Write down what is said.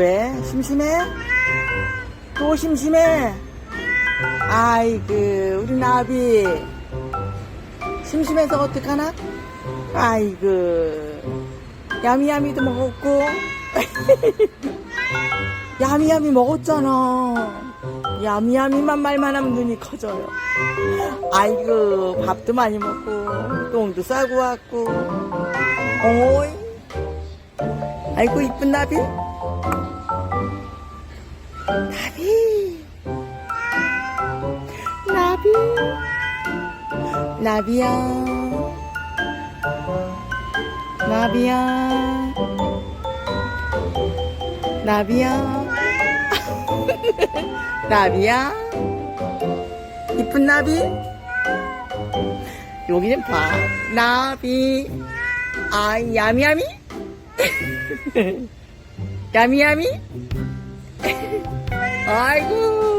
왜? 심심해? 또 심심해? 아이고, 우리 나비. 심심해서 어떡하나? 아이고, 야미야미도 먹었고. 야미야미 먹었잖아. 야미야미만 말만 하면 눈이 커져요. 아이고, 밥도 많이 먹고, 똥도 싸고 왔고. 어이. 아이고, 이쁜 나비. 나비. 나비. 나비야. 나비야. 나비야. 나비야. 이쁜 나비. 여기 좀 봐. 나비. 아, 야미야미? 야미야미? 아이고.